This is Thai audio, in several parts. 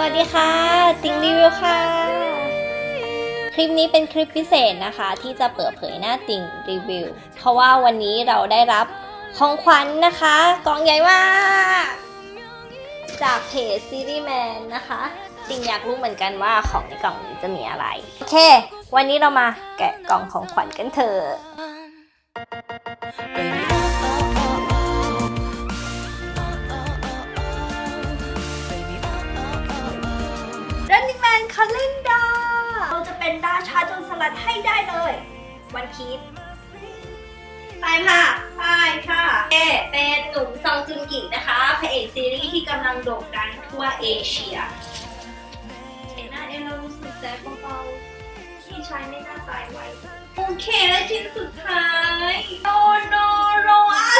สวัสดีค่ะติงรีวิวค่ะ คลิปนี้เป็นคลิปพิเศษนะคะ ที่จะเปิดเผยหน้าติ่งรีวิว เพราะว่าวันนี้เราได้รับของขวัญนนะคะกล่องใหญ่มาก จากเพจซีรีส์แมนนะคะติงอยากรู้เหมือนกันว่าของในกล่องนี้จะมีอะไร โอเค วันนี้เรามาแกะกล่องของขวัญกันเถอะ ราจะเป็นราชาโจนสลัดให้ได้เลย วันพีชไปค่ะไปค่ะเอเป็นหนุ่มซองจุนกินะคะ พระเอกซีรีส์ที่กำลังโด่งดังทั่วเอเชียเห็นหน้าเอ็นเรารู้สึกใจเบาๆที่ชายไม่น่าตายไวโอเคและชิ้นสุดท้ายโนโนโรอา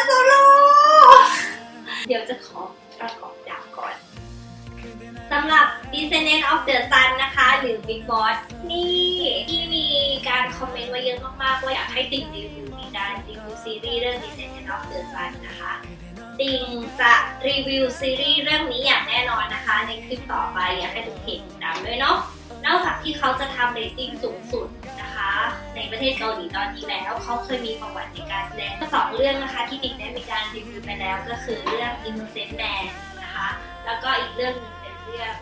Descendant of the Sun นะคะ หรือ Big Boss นี่ที่มีการคอมเมนต์มาเยอะมากๆ ว่าอยากให้ติ่งรีวิวมีการรีวิวซีรีส์เรื่อง Descendant of the Sun นะคะติ่งจะรีวิวซีรีส์เรื่องนี้อย่างแน่นอนนะคะ ในคลิปต่อไปอยากให้ทุกเพจติดตามด้วยเนาะนอกจากที่เขาจะทำเรตติ้งสูงสุดนะคะ ในประเทศเกาหลีตอนนี้แล้ว เขาเคยมีประวัติในการแสดงสองเรื่องนะคะ ที่ติ่งได้มีการรีวิวไปแล้วก็คือเรื่อง Innocent Man นะคะ แล้วก็อีกเรื่องหนึงเป็นเรื่อง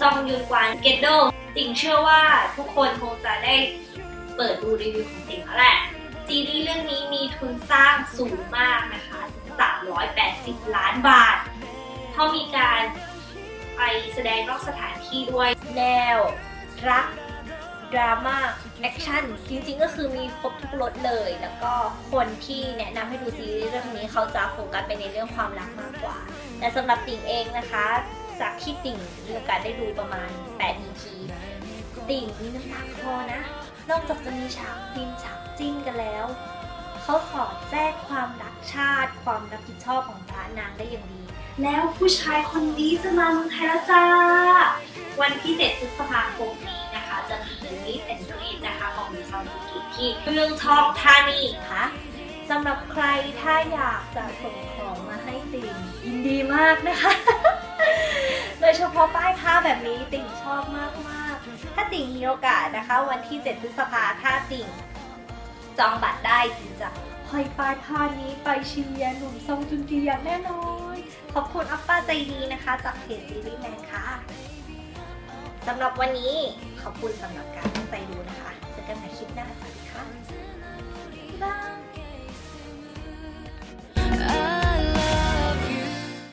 ซองยุนกวานเกตโดติ่งเชื่อว่าทุกคนคงจะได้เปิดดูรีวิวของติ่งแล้วแหละซีรีส์เรื่องนี้มีทุนสร้างสูงมากนะคะ 380 ล้านบาท เพราะมีการไปแสดงนอกสถานที่ด้วยแนวรักดราม่าแอคชั่นจริงๆ ก็คือมีครบทุกรสเลย แล้วก็คนที่แนะนำให้ดูซีรีส์เรื่องนี้เขาจะโฟกัสไปในเรื่องความรักมากกว่า แต่สำหรับติ่งเองนะคะ จากที่ติ่งมีโอกาสได้ดูประมาณ 8 EP ติ่งมีน้ำตาคลอนะ นอกจากจะมีฉากฟินฉากจิ้นกันแล้ว เขาสอดแทรกความรักชาติ ความรับผิดชอบของพระนางได้อย่างดี แล้วผู้ชายคนนี้จะมาเมืองไทยแล้วจ้า วันที่ 7 พฤษภาคมนี้นะคะ จะมีมิสแอนด์กรีนะคะ ของมิซอนบุกิที่เมืองทองธานีค่ะสำหรับใครถ้าอยากจะส่งของมาให้ติ่งยินดีมากนะคะ โดยเฉพาะป้ายผ้าแบบนี้ติ่งชอบมากมากๆถ้าติ่งมีโอกาสนะคะ วันที่ 7 พฤษภาถ้าติ่ง จองบัตรได้ติ่งจะห้อยป้ายผ้านี้ไปเชียร์หนุ่มทรงจุนจีอย่างแน่นอน ขอบคุณอัปป้าใจดีนะคะ จากเพจซีรีส์แมนค่ะสำหรับวันนี้ขอบคุณสำหรับการตั้งใจดูนะคะเจอกันใหม่คลิปหน้าสวัสดีค่ะบ๊ายบาย